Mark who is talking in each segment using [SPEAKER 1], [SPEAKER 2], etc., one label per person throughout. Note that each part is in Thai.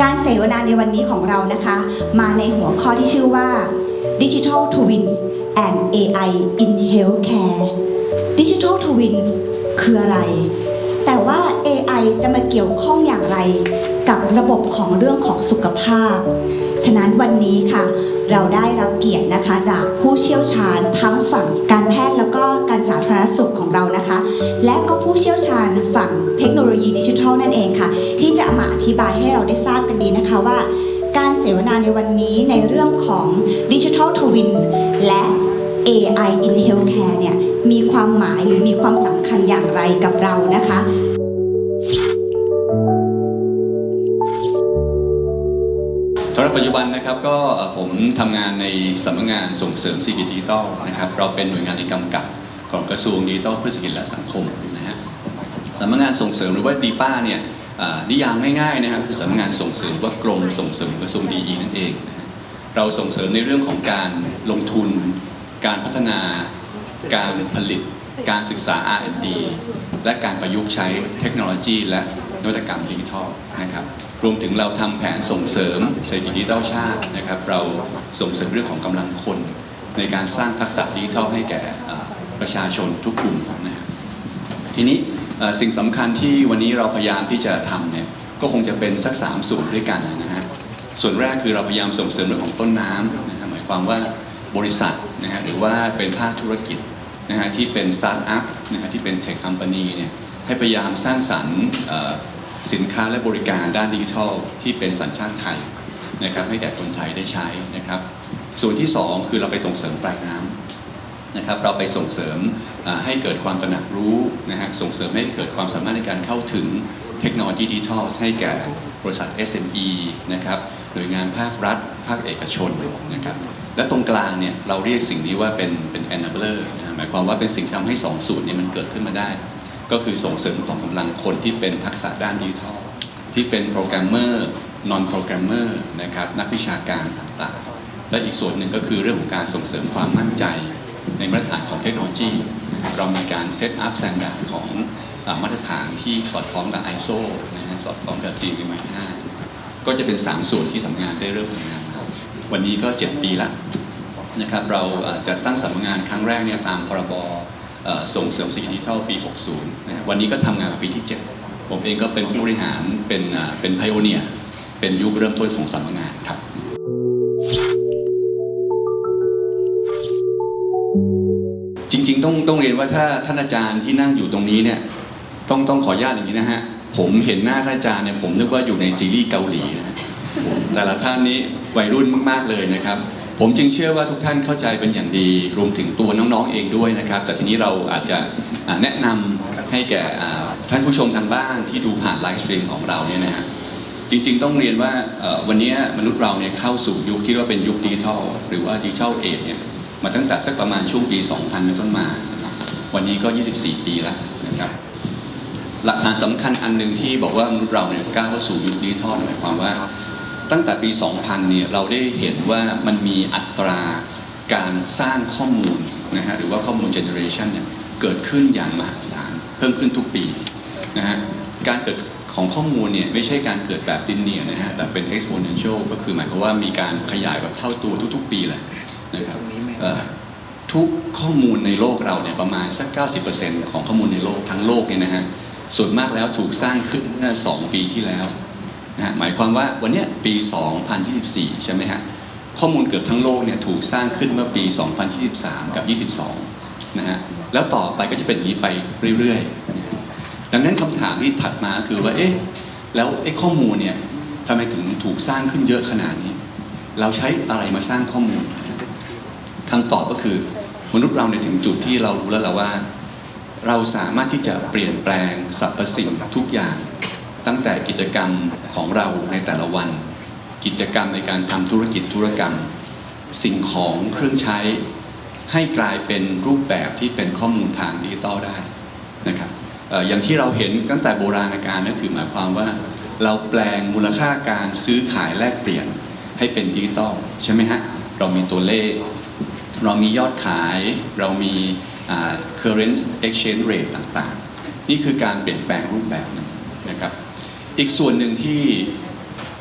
[SPEAKER 1] การเสวนาในวันนี้ของเรานะคะ มาในหัวข้อที่ชื่อว่า Digital Twins and AI in Healthcare Digital Twins คืออะไร แต่ว่า AI จะมาเกี่ยวข้องอย่างไรกับระบบของเรื่องของสุขภาพ ฉะนั้นวันนี้ค่ะ เราได้รับเกียรตินะคะจากผู้เชี่ยวชาญทั้งฝั่งการแพทย์แล้วก็การสาธารณสุขของเรานะคะ และก็ผู้เชี่ยวชาญฝั่งเทคโนโลยีดิจิทัลนั่นเองค่ะ ที่จะมาอธิบายให้เราได้ทราบกันดีนะคะว่า การเสวนาในวันนี้ในเรื่องของ Digital Twins และ AI in Healthcare เนี่ยมีความหมายหรือมีความสำคัญอย่างไรกับเรานะคะ
[SPEAKER 2] ปัจจุบันนะครับก็ผมทำงานในสำนักงานส่งเสริมเศรษฐกิจดิจิทัลนะครับเราเป็นหน่วยงานในกำกับของกระทรวงดิจิทัลเพื่อเศรษฐกิจและสังคมนะฮะสำนักงานส่งเสริมหรือว่าดีป้าเนี่ยนิยามง่ายๆนะครับคือสำนักงานส่งเสริมว่ากรมส่งเสริมกระทรวงดีนั่นเอง เราส่งเสริมในเรื่องของการลงทุน การพัฒนา การผลิต การศึกษา R&D และการประยุกต์ใช้เทคโนโลยี และนวัตกรรมดิจิทัลนะครับ รวมถึงเราทำแผนส่งเสริมเศรษฐกิจดิจิทัลชาตินะครับ เราส่งเสริมเรื่องของกำลังคน ในการสร้างทักษะดิจิทัลให้แก่ประชาชนทุกกลุ่มนะครับทีนี้สิ่งสำคัญที่วันนี้เราพยายามที่จะทำเนี่ยก็คงจะเป็นสักสามส่วนด้วยกันนะฮะส่วนแรกคือเราพยายามส่งเสริมเรื่องของต้นน้ำนะฮะหมายความว่าบริษัทนะฮะหรือว่าเป็นภาคธุรกิจนะฮะที่เป็นสตาร์ทอัพนะฮะที่เป็นเทคค o m ม a นีเนี่ยให้พยายามสร้างสรรค์ สินค้าและบริการด้านดิจิทัล ที่เป็นสัญชาติไทยนะครับให้แก่คนไทยได้ใช้นะครับ ส่วนที่สองคือเราไปส่งเสริมปลายน้ำนะครับ เราไปส่งเสริมให้เกิดความตระหนักรู้นะฮะส่งเสริมให้เกิดความสามารถในการเข้าถึงเทคโนโลยีดิจิทัลให้แก่บริษัท SME นะครับหน่วยงานภาครัฐ ภาคเอกชนนะครับและตรงกลางเนี่ยเราเรียกสิ่งนี้ว่าเป็นเป็น enabler นะฮะหมายความว่าเป็นสิ่งที่ทำให้สองส่วนนี้มันเกิดขึ้นมาได้ ก็คือส่งเสริมของกำลังคนที่เป็นทักษะด้านดิจิทัลที่เป็นโปรแกรมเมอร์ non โปรแกรมเมอร์นะครับนักวิชาการต่างๆ และอีกส่วนหนึ่งก็คือเรื่องของการส่งเสริมความมั่นใจ ในมาตรฐานของเทคโนโลยีเรามีการเซตอัพ s t ต n d าของอมาตรฐานที่สอดคล้องกับ ISO นะฮะสอดคล้องกับ c 4 1 5ก็จะเป็น 3 ส่วนที่สำนักงานได้เริ่มทำงานมาวันนี้ก็ 7 ปีละนะครับเราอาจะตั้งสำนักงานครั้งแรกเนี่ยตามพรบ ส่งเสริมเศรษฐกิจดิจิทัลปี 60นะวันนี้ก็ทำงานมาปีที่ 7 ผมเองก็เป็นผู้บริหารเป็นเป็นไพโอเนียเป็นยุคเริ่มต้นของสำนักงานครับจริงๆ ต้องต้องเรียนว่าถ้าท่านอาจารย์ที่นั่งอยู่ตรงนี้เนี่ยต้องต้องขออนุญาตอย่างนี้นะฮะผมเห็นหน้าท่านอาจารย์เนี่ยผมนึกว่าอยู่ในซีรีส์เกาหลีนะฮะแต่ละท่านนี้วัยรุ่นมากๆเลยนะครับ ผมจึงเชื่อว่าทุกท่านเข้าใจเป็นอย่างดี รวมถึงตัวน้องๆเองด้วยนะครับ แต่ทีนี้เราอาจจะแนะนำให้แก่ท่านผู้ชมทางบ้านที่ดูผ่านไลฟ์สตรีมของเราเนี่ยนะฮะจริงๆต้องเรียนว่าวันนี้มนุษย์เราเนี่ยเข้าสู่ยุคที่เรียกว่าเป็นยุคดิจิทัลหรือว่าดิจิทัลเอจเนี่ยมาตั้งแต่สักประมาณช่วงปี 2000เป็นต้นมา วันนี้ก็ 24 ปีแล้วนะครับหลักฐานสำคัญอันหนึ่งที่บอกว่ามนุษย์เราเนี่ยก้าวเข้าสู่ยุคดิจิทัลหมายความว่า ตั้งแต่ปี 2000 เนี่ยเราได้เห็นว่ามันมีอัตราการสร้างข้อมูลนะฮะหรือว่าข้อมูลเจเนอเรชันเนี่ยเกิดขึ้นอย่างมหาศาลเพิ่มขึ้นทุกปีนะฮะการเกิดของข้อมูลเนี่ยไม่ใช่การเกิดแบบลินเนียนะฮะแต่เป็น exponential ก็คือหมายความว่ามีการขยายแบบเท่าตัวทุกๆ ปีเลยนะครับเอ่อทุกข้อมูลในโลกเราเนี่ยประมาณสัก 90%ของข้อมูลในโลกทั้งโลกเนี่ยนะฮะส่วนมากแล้วถูกสร้างขึ้นเมื่อ2ปีที่แล้ว นะหมายความว่าวันนี้ปี 2024 ใช่ไหมฮะข้อมูลเกือบทั้งโลกเนี่ยถูกสร้างขึ้นเมื่อปี 2023 กับ 22 นะฮะแล้วต่อไปก็จะเป็นอย่างนี้ไปเรื่อยๆ ดังนั้นคำถามที่ถัดมาคือว่าเอ๊ะแล้วไอ้ข้อมูลเนี่ยทำไมถึงถูกสร้างขึ้นเยอะขนาดนี้ เราใช้อะไรมาสร้างข้อมูลคำตอบก็คือมนุษย์เราเนี่ยถึงจุดที่เรารู้แล้วแหละว่า เราสามารถที่จะเปลี่ยนแปลงสรรพสิ่งทุกอย่าง ตั้งแต่กิจกรรมของเราในแต่ละวัน กิจกรรมในการทำธุรกิจธุรกรรม สิ่งของเครื่องใช้ ให้กลายเป็นรูปแบบที่เป็นข้อมูลทางดิจิตอลได้นะครับอย่างที่เราเห็นตั้งแต่โบราณกาลนั่นคือหมายความว่า เราแปลงมูลค่าการซื้อขายแลกเปลี่ยนให้เป็นดิจิตอลใช่ไหมฮะเรามีตัวเลข เรามียอดขาย เรามี current exchange rate ต่างๆ นี่คือการเปลี่ยนแปลงรูปแบบ อีกส่วนหนึ่งที่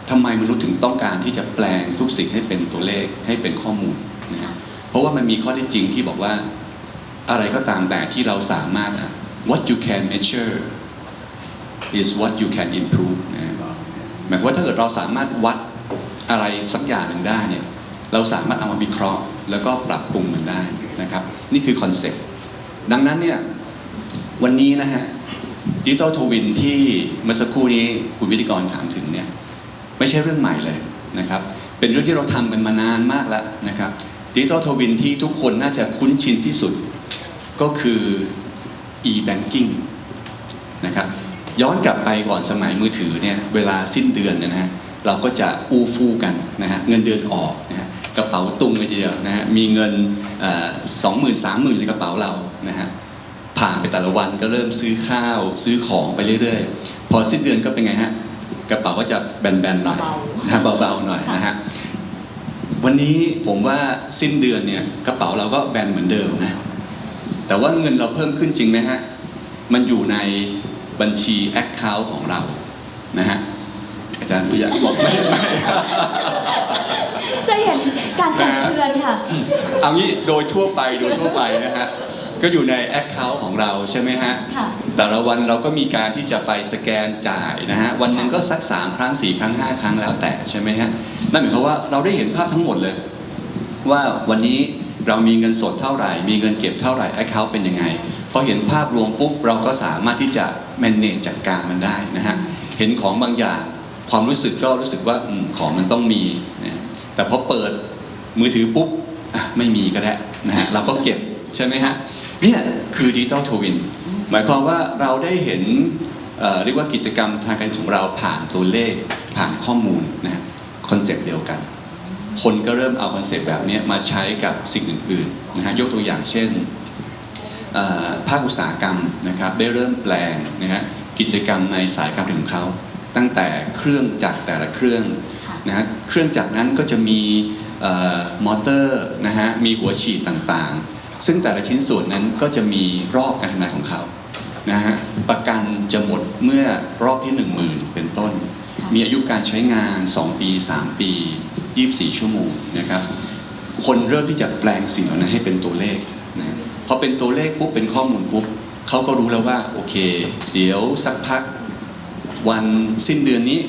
[SPEAKER 2] ทำไมมนุษย์ถึงต้องการที่จะแปลงทุกสิ่งให้เป็นตัวเลขให้เป็นข้อมูลนะฮะเพราะว่ามันมีข้อเที่จริงที่บอกว่าอะไรก็ตามแต่ที่เราสามารถ what you can measure is what you can improve นะฮะหมายความว่าถ้าเกิดเราสามารถวัดอะไรสักอย่างหนึ่งได้เนี่ยเราสามารถเอามาวิเคราะห์ แล้วก็ปรับปรุงมันได้นะครับ นี่คือคอนเซ็ปต์ดังนั้นเนี่ยวันนี้นะฮะ ดิจิตอลทวินที่เมื่อสักครู่นี้คุณวิทยกรถามถึงเนี่ยไม่ใช่เรื่องใหม่เลยนะครับเป็นเรื่องที่เราทำกันมานานมากแล้วนะครับดิจิตอลทวินที่ทุกคนน่าจะคุ้นชินที่สุดก็คือ e-banking นะครับย้อนกลับไปก่อนสมัยมือถือเนี่ยเวลาสิ้นเดือนเนยนะฮะเราก็จะอู้ฟู่กันนะฮะเงินเดือนออกนะฮะกระเป๋าตุ้งไปทีเดียวนะฮะมีเงินสองหมื่นสามหมื่นในกระเป๋าเรานะฮะ ผ่านไปแต่ละวันก็เริ่มซื้อข้าวซื้อของไปเรื่อยๆ พอสิ้นเดือนก็เป็นไงฮะกระเป๋าก็จะแบนๆหน่อย
[SPEAKER 1] เบา
[SPEAKER 2] นะฮะเบาๆหน่อยนะฮะวันนี้ผมว่าสิ้นเดือนเนี่ยกระเป๋าเราก็แบนเหมือนเดิมนะแต่ว่าเงินเราเพิ่มขึ้นจริงไหมฮะมันอยู่ในบัญชี Account ของเรานะฮะอาจารย์ผู้ใหญ่บอกไม่ไม่
[SPEAKER 1] จะเห็นการสั่นสะเทือนค่ะ
[SPEAKER 2] เอางี้โดยทั่วไปโดยทั่วไปนะฮะ ก็อยู่ใน Account ของเราใช่ไหมฮะ
[SPEAKER 1] ค่ะ
[SPEAKER 2] แต่ละวันเราก็มีการที่จะไปสแกนจ่ายนะฮะ วันหนึ่งก็สักสามครั้งสี่ครั้งห้าครั้งแล้วแต่ใช่ไหมฮะ นั่นหมายความว่าเราได้เห็นภาพทั้งหมดเลย ว่าวันนี้เรามีเงินสดเท่าไหร่ มีเงินเก็บเท่าไหร่ Account เป็นยังไงพอเห็นภาพรวมปุ๊บเราก็สามารถที่จะ manage จัดการมันได้นะฮะ เห็นของบางอย่าง ความรู้สึกก็รู้สึกว่าอมของมันต้องมีนะแต่พอเปิดมือถือปุ๊บอะไม่มีก็ได้นะฮะเราก็เก็บใช่ไหมฮะ เนี่ยคือดิจิตอลทวินหมายความว่าเราได้เห็นเรียกว่ากิจกรรมทางการของเราผ่านตัวเลขผ่านข้อมูลนะคอนเซปต์เดียวกัน คนก็เริ่มเอาคอนเซปต์แบบนี้มาใช้กับสิ่งอื่นๆนะฮะยกตัวอย่างเช่นภาคอุตสาหกรรมนะครับได้เริ่มแปลงนะฮะกิจกรรมในสายการผลิตของเขา ตั้งแต่เครื่องจักรแต่ละเครื่องนะฮะเครื่องจักรนั้นก็จะมีออมอเตอร์นะฮะมีหัวฉีดต่างๆ ซึ่งแต่ละชิ้นส่วนนั้นก็จะมีรอบการทำงานของเขานะฮะประกันจะหมดเมื่อรอบที่ 1 0,000 เป็นต้น
[SPEAKER 1] ค่ะ
[SPEAKER 2] มีอายุการใช้งาน 2 ปี 3 ปี 24 ชั่วโมงนะครับคนเริ่มที่จะแปลงสิ่งเหล่านั้นให้เป็นตัวเลขนะพอเป็นตัวเลขปุ๊บเป็นข้อมูลปุ๊บเขาก็รู้แล้วว่าโอเค เดี๋ยวสักพักวันสิ้นเดือนนี้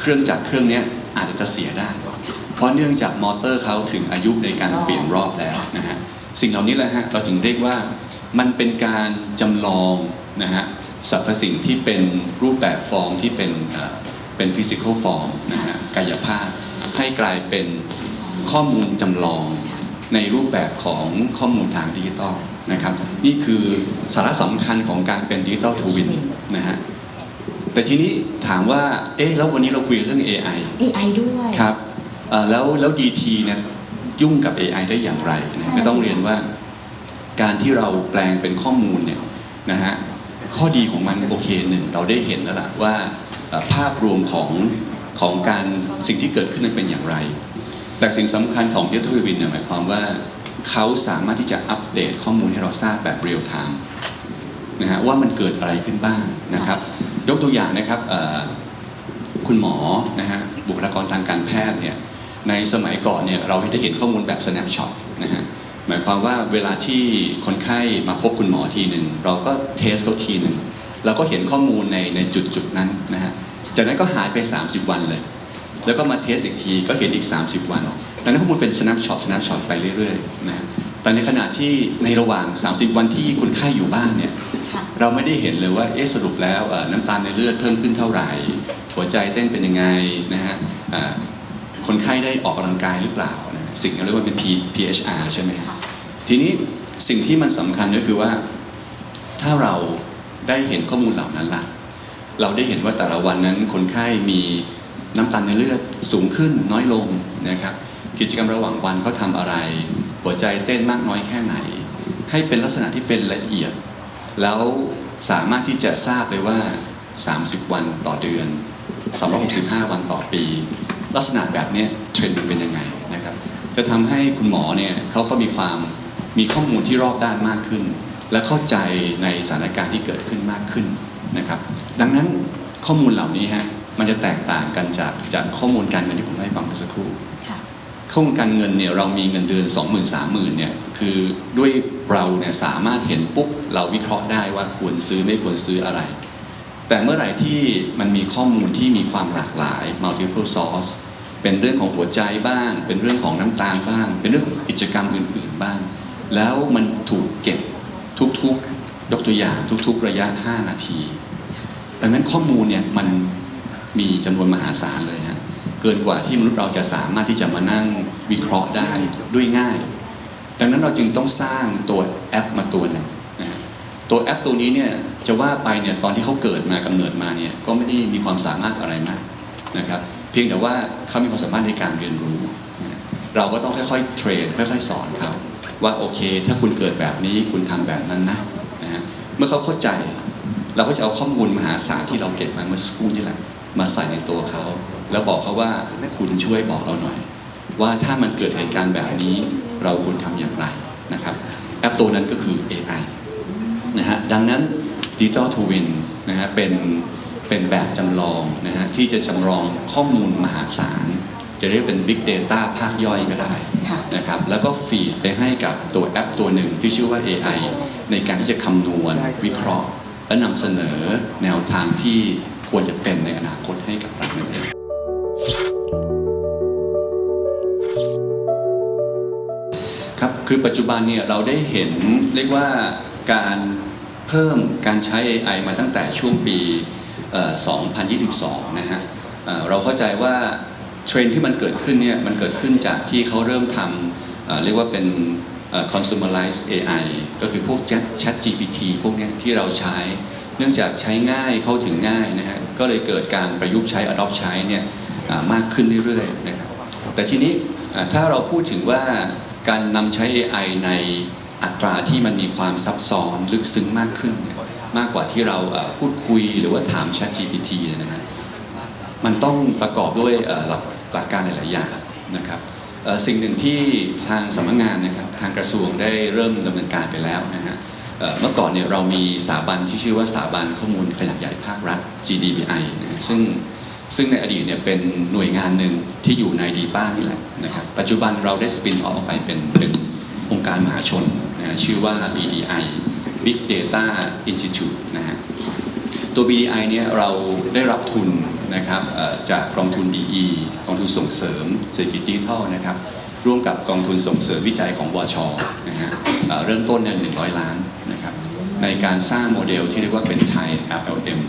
[SPEAKER 2] เครื่องจักรเครื่องเนี้ยอาจจะเสียได้ เพราะเนื่องจากมอเตอร์เขาถึงอายุในการเปลี่ยนรอบแล้วนะฮะ สิ่งเหล่านี้แหละฮะเราจึงเรียกว่ามันเป็นการจำลองนะฮะสรรพสิ่งที่เป็นรูปแบบฟอร์มที่เป็นเอ่อเป็นฟิสิกอลฟอร์มนะฮะกายภาพให้กลายเป็นข้อมูลจำลองในรูปแบบของข้อมูลทางดิจิตอลนะครับนี่คือสาระสำคัญของการเป็นดิจิตอลทวินนะฮะแต่ทีนี้ถามว่าเอ๊ะแล้ววันนี้เราคุยเรื่อง AI
[SPEAKER 1] AI ด้วย
[SPEAKER 2] ครับเอ่อแล้วแล้ว DT เนี่ย ยุ่งกับ AI ได้อย่างไรนะก็ต้องเรียนว่าการที่เราแปลงเป็นข้อมูลเนี่ยนะฮะข้อดีของมันโอเคหนึ่งเราได้เห็นแล้วล่ะว่าเอ่อภาพรวมของของการสิ่งที่เกิดขึ้นนั้นเป็นอย่างไร แต่สิ่งสำคัญของเด t ทวินเนี่ยหมายความว่าเขาสามารถที่จะอัปเดตข้อมูลให้เราทราบแบบเรียลไทม์นะฮะว่ามันเกิดอะไรขึ้นบ้างนะครับ ยกตัวอย่างนะครับเอ่อคุณหมอนะฮะบุคลากรทางการแพทย์เนี่ย ในสมัยก่อนเนี่ยเราได้เห็นข้อมูลแบบ snapshot นะฮะหมายความว่าเวลาที่คนไข้มาพบคุณหมอทีหนึ่งเราก็เทสเขาทีหนึ่งเราก็เห็นข้อมูลในในจุดจุดๆนั้นนะฮะจากนั้นก็หายไป 30 วันเลย แล้วก็มาเทสอีกทีก็เห็นอีก 30 วันดังนั้นข้อมูลเป็น snapshot snapshot ไปเรื่อยๆนะฮะแต่ในขณะที่ในระหว่าง 30 วันที่คนไข้อยู่บ้านเนี่ย
[SPEAKER 1] ค่ะ
[SPEAKER 2] เราไม่ได้เห็นเลยว่าเอ๊ะสรุปแล้วเอ่อน้ำตาลในเลือดเพิ่มขึ้นเท่าไหร่ หัวใจเต้นเป็นยังไงนะฮะอ่า คนไข้ได้ออกกำลังกายหรือเปล่านะสิ่งที่เรียกว่าเป็น P PHR ใช่ไหม
[SPEAKER 1] ค่ะ
[SPEAKER 2] ทีนี้สิ่งที่มันสำคัญก็คือว่า ถ้าเราได้เห็นข้อมูลเหล่านั้นล่ะ เราได้เห็นว่าแต่ละวันนั้นคนไข้มีน้ำตาลในเลือดสูงขึ้นน้อยลงนะครับกิจกรรมระหว่างวันเขาทำอะไร หัวใจเต้นมากน้อยแค่ไหน ให้เป็นลักษณะที่เป็นละเอียด แล้วสามารถที่จะทราบเลยว่า 30 วันต่อเดือน 265 วันต่อปี ลักษณะแบบเนี้ยเทรนด์มันเป็นยังไงนะครับจะทำให้คุณหมอเนี่ยเขาก็มีความมีข้อมูลที่รอบด้านมากขึ้น และเข้าใจในสถานการณ์ที่เกิดขึ้นมากขึ้นนะครับ ดังนั้นข้อมูลเหล่านี้ฮะมันจะแตกต่างกันจากจากข้อมูลการเงินที่ผมให้ฟังเมื่อสักครู่
[SPEAKER 1] ค่ะ
[SPEAKER 2] ข้อมูลการเงินเนี่ยเรามีเงินเดือน 2 0 0 0 0 3 0,000เนี่ยคือด้วยเราเนี่ยสามารถเห็นปุ๊บเราวิเคราะห์ได้ว่าควรซื้อไม่ควรซื้ออะไร แต่เมื่อไหร่ที่มันมีข้อมูลที่มีความหลากหลาย multiple source เป็นเรื่องของหัวใจบ้าง เป็นเรื่องของน้ำตาลบ้าง เป็นเรื่องของกิจกรรมอื่น ๆบ้าง แล้วมันถูกเก็บทุกๆยกตัวอย่างทุก ๆ ระยะ 5 นาทีดังนั้นข้อมูลเนี่ยมันมีจำนวนมหาศาลเลยฮะเกินกว่าที่มนุษย์เราจะสามารถที่จะมานั่งวิเคราะห์ได้ด้วยง่าย ดังนั้นเราจึงต้องสร้างตัวแอปมาตัวหนึ่ง ตัวแอปตัวนี้เนี่ยจะว่าไปเนี่ยตอนที่เขาเกิดมากำเนิดมาเนี่ยก็ไม่ได้มีความสามารถอะไรมากนะครับ เพียงแต่ว่าเขามีความสามารถในการเรียนรู้ เราก็ต้องค่อยๆเทรนค่อยๆสอนเขาว่าโอเค ถ้าคุณเกิดแบบนี้คุณทำแบบนั้นนะนะฮะเมื่อเขาเข้าใจเราก็จะเอาข้อมูลมหาศาลที่เราเก็บมาเมื่อสักครู่นี่แหละมาใส่ในตัวเขา แล้วบอกเขาว่าคุณช่วยบอกเราหน่อย ว่าถ้ามันเกิดเหตุการณ์แบบนี้เราควรทำอย่างไรนะครับ แอปตัวนั้นก็คือ AI นะฮะดังนั้น Digital Twin นะฮะเป็นเป็นแบบจำลองนะฮะที่จะจำลองข้อมูลมหาศาล จะเรียกเป็น Big Data ภาคย่อยก็ได้
[SPEAKER 1] ค่ะ
[SPEAKER 2] นะครับแล้วก็ฟีดไปให้กับตัวแอปตัวหนึ่งที่ชื่อว่า AI ในการที่จะคำนวณวิเคราะห์ และนำเสนอแนวทางที่ควรจะเป็นในอนาคตให้กับเรานั่นเองครับคือปัจจุบันเนี่ยเราได้เห็นเรียกว่า การเพิ่มการใช้ AI มาตั้งแต่ช่วงปี 2022 นะฮะเราเข้าใจว่าเทรนที่มันเกิดขึ้นเนี่ยมันเกิดขึ้นจากที่เขาเริ่มทำเรียกว่าเป็น consumerized AI ก็คือพวก Chat Chat GPT พวกนี้ที่เราใช้ เนื่องจากใช้ง่ายเข้าถึงง่ายนะฮะก็เลยเกิดการประยุกต์ใช้ adopt ใช้เนี่ยมากขึ้นเรื่อยๆนะครับแต่ทีนี้ถ้าเราพูดถึงว่าการนำใช้ AI ใน อัตราที่มันมีความซับซ้อนลึกซึ้งมากขึ้นเนี่ยมากกว่าที่เราพูดคุยหรือว่าถาม Chat GPT เนยนะฮะมันต้องประกอบด้วยหลักหลักการหลาย ๆ อย่างนะครับสิ่งหนึ่งที่ทางสำนักงานนะครับทางกระทรวงได้เริ่มดำเนินการไปแล้วนะฮะเมื่อก่อนเนี่ยเรามีสถาบันที่ชื่อว่าสถาบันข้อมูลขนาดใหญ่ภาครัฐ GDBI นะฮะซึ่งซึ่งในอดีตเนี่ยเป็นหน่วยงานหนึ่งที่อยู่ในดีป้านี่แหละนะครับปัจจุบันเราได้สปินออกไปเป็นเป็นองค์การมหาชน นะชื่อว่า BDI Big Data Institute นะฮะตัว BDI เนี่ยเราได้รับทุนนะครับจากกองทุน DE กองทุนส่งเสริมเศรษฐกิจดิจิทัลนะครับร่วมกับกองทุนส่งเสริมวิจัยของวชนะฮะเริ่มต้นเนี่ย100ล้านนะครับในการสร้างโมเดลที่เรียกว่าเป็น Thai LLM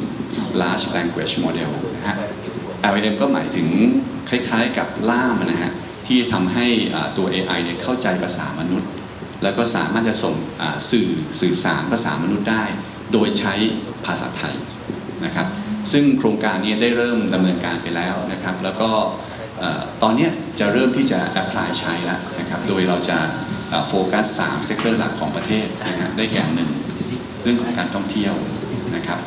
[SPEAKER 2] Large Language Model นะฮะ LLM ก็หมายถึงคล้ายๆกับล่ามนะฮะที่ทำให้ตัว AI เนี่ยเข้าใจภาษามนุษย์ แล้วก็สามารถจะส่งสื่อสื่อสารภาษามนุษย์ได้ โดยใช้ภาษาไทยนะครับ ซึ่งโครงการนี้ได้เริ่มดำเนินการไปแล้วนะครับ แล้วก็ตอนนี้จะเริ่มที่จะ apply ใช้แล้วนะครับ โดยเราจะโฟกัส3เซกเตอร์หลักของประเทศนะฮะได้แก่หนึ่งเรื่องของการท่องเที่ยวนะครับ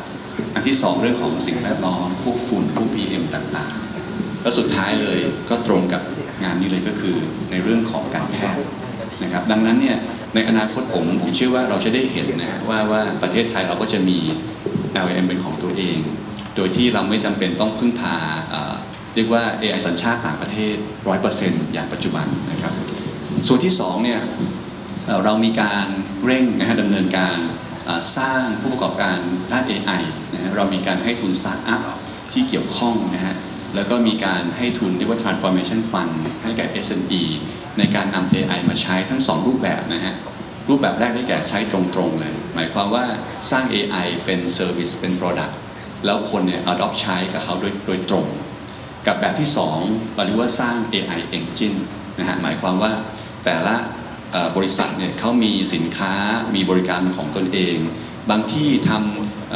[SPEAKER 2] อันที่สองเรื่องของสิ่งแวดล้อมพวกฝุ่นพวก PM ต่างๆ แล้วสุดท้ายเลยก็ตรงกับงานนี้เลยก็คือในเรื่องของการแพทย์ นะครับดังนั้นเนี่ยในอนาคตผมผมเชื่อว่าเราจะได้เห็นนะว่าว่าประเทศไทยเราก็จะมี LM เป็นของตัวเอง โดยที่เราไม่จำเป็นต้องพึ่งพาเรียกว่า AI สัญชาติต่างประเทศ 100%อย่างปัจจุบันนะครับ ส่วนที่สองเนี่ยเรามีการเร่งนะฮะดำเนินการสร้างผู้ประกอบการด้าน AI นะฮะเรามีการให้ทุนสตาร์ทอัพที่เกี่ยวข้องนะฮะ แล้วก็มีการให้ทุนเรียกว่า transformation fund ให้แก่ SME ในการนำ AI มาใช้ทั้งสองรูปแบบนะฮะ รูปแบบแรกได้แก่ใช้ตรงๆเลย หมายความว่าสร้าง AI เป็น Service เป็น Product แล้วคนเนี่ย adopt ใช้กับเขาโดยโดยตรง กับแบบที่2เราเรียกว่าสร้าง AI Engine นะฮะ หมายความว่าแต่ละบริษัทเนี่ยเขามีสินค้ามีบริการของตนเอง บางที่ท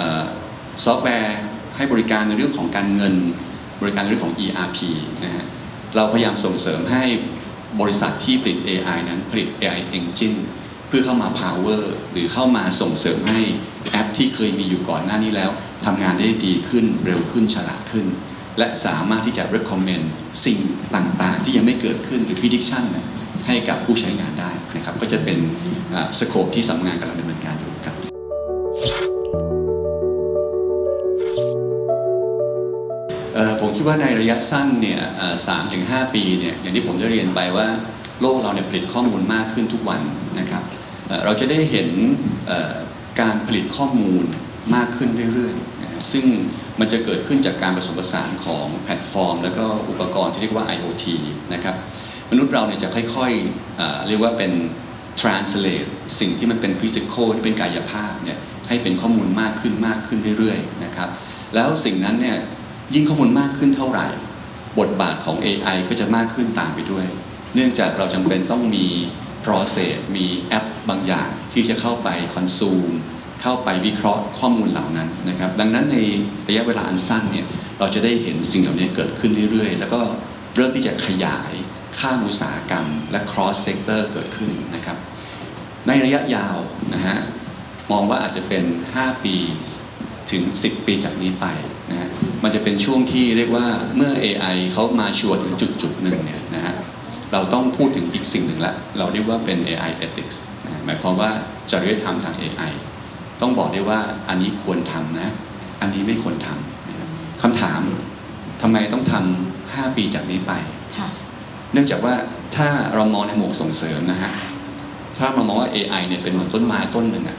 [SPEAKER 2] ำซอฟต์แวร์ให้บริการในเรื่องของการเงิน บริการในเรื่องของ ERP นะฮะเราพยายามส่งเสริมให้บริษัทที่ผลิต AI นั้นผลิต AI Engine เพื่อเข้ามา power หรือเข้ามาส่งเสริมให้แอปที่เคยมีอยู่ก่อนหน้านี้แล้วทำงานได้ดีขึ้นเร็วขึ้นฉลาดขึ้น และสามารถที่จะ recommend สิ่งต่างๆ ที่ยังไม่เกิดขึ้นหรือ prediction ให้กับผู้ใช้งานได้นะครับก็จะเป็นสโคปที่สำนักงานกำลังดำเนิน ดว่าในระยะสั้นเนี่ยสามถึงห้าปีเนี่ยอย่างที่ผมได้เรียนไปว่าโลกเราเนี่ยผลิตข้อมูลมากขึ้นทุกวันนะครับเราจะได้เห็นการผลิตข้อมูลมากขึ้นเรื่อยๆ ซึ่งมันจะเกิดขึ้นจากการผสมผสานของแพลตฟอร์ม แล้วก็อุปกรณ์ที่เรียกว่า IoT นะครับมนุษย์เราเนี่ยจะค่อยๆเเรียกว่าเป็น translate สิ่งที่มันเป็น physical ที่เป็นกายภาพเนี่ยให้เป็นข้อมูลมากขึ้นมากขึ้นเรื่อยๆนะครับแล้วสิ่งนั้นเนี่ย ยิ่งข้อมูลมากขึ้นเท่าไหร่ บทบาทของ AI ก็จะมากขึ้นตามไปด้วย เนื่องจากเราจำเป็นต้องมี process มีแอปบางอย่างที่จะเข้าไป consume เข้าไปวิเคราะห์ข้อมูลเหล่านั้นนะครับ ดังนั้นในระยะเวลาอันสั้นเนี่ยเราจะได้เห็นสิ่งเหล่านี้เกิดขึ้นเรื่อยๆ แล้วก็เริ่มที่จะขยายข้ามอุตสาหกรรม และ cross sector เกิดขึ้นนะครับ ในระยะยาวนะฮะมองว่าอาจจะเป็น 5 ปีถึง 10 ปีจากนี้ไป จะเป็นช่วงที่เรียกว่าเมื่อ AI เขามาชัวร์ถึงจุดจุดๆหนึ่งเนี่ยนะฮะเราต้องพูดถึงอีกสิ่งหนึ่งละเราเรียกว่าเป็น AI ethics นะฮะหมายความว่าจริยธรรมทาง AI ต้องบอกได้ว่าอันนี้ควรทำนะ อันนี้ไม่ควรทำนะครับคำถามทำไมต้องทำ5ปีจากนี้ไป
[SPEAKER 1] ค่ะ
[SPEAKER 2] เนื่องจากว่าถ้าเรามองในหมวกส่งเสริมนะฮะ ถ้าเรามองว่า AI เนี่ยเป็นเหมือนต้นไม้ต้นหนึ่งอะ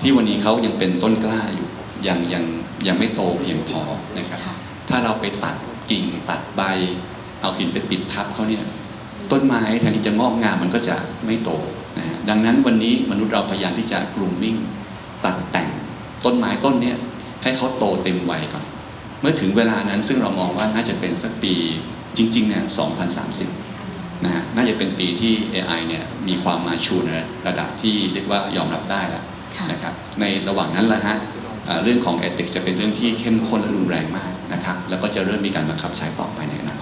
[SPEAKER 2] ที่วันนี้เขายังเป็นต้นกล้าอยู่ยังยัง ยังไม่โตเพียงพอนะครับ
[SPEAKER 1] ค่ะ
[SPEAKER 2] ถ้าเราไปตัดกิ่งตัดใบ เอาหินไปปิดทับเขาเนี่ยต้นไม้แทนที่จะงอกงามมันก็จะไม่โตนะฮะดังนั้นวันนี้มนุษย์เราพยายามที่จะกลุ่มมิ่งตัดแต่งต้นไม้ต้นเนี้ยให้เขาโตเต็มวัยก่อน เมื่อถึงเวลานั้นซึ่งเรามองว่าน่าจะเป็นสักปีจริงๆเนี่ย2030นะฮะน่าจะเป็นปีที่ AI เนี่ยมีความมาชูในระดับที่เรียกว่ายอมรับได้แล้ว
[SPEAKER 1] ค่ะ
[SPEAKER 2] นะครับในระหว่างนั้นแหละฮะอ่า เรื่องของเอติกจะเป็นเรื่องที่เข้มข้นและรุนแรงมากนะครับแล้วก็จะเริ่มมีการบังคับใช้ต่อไปในอนาคต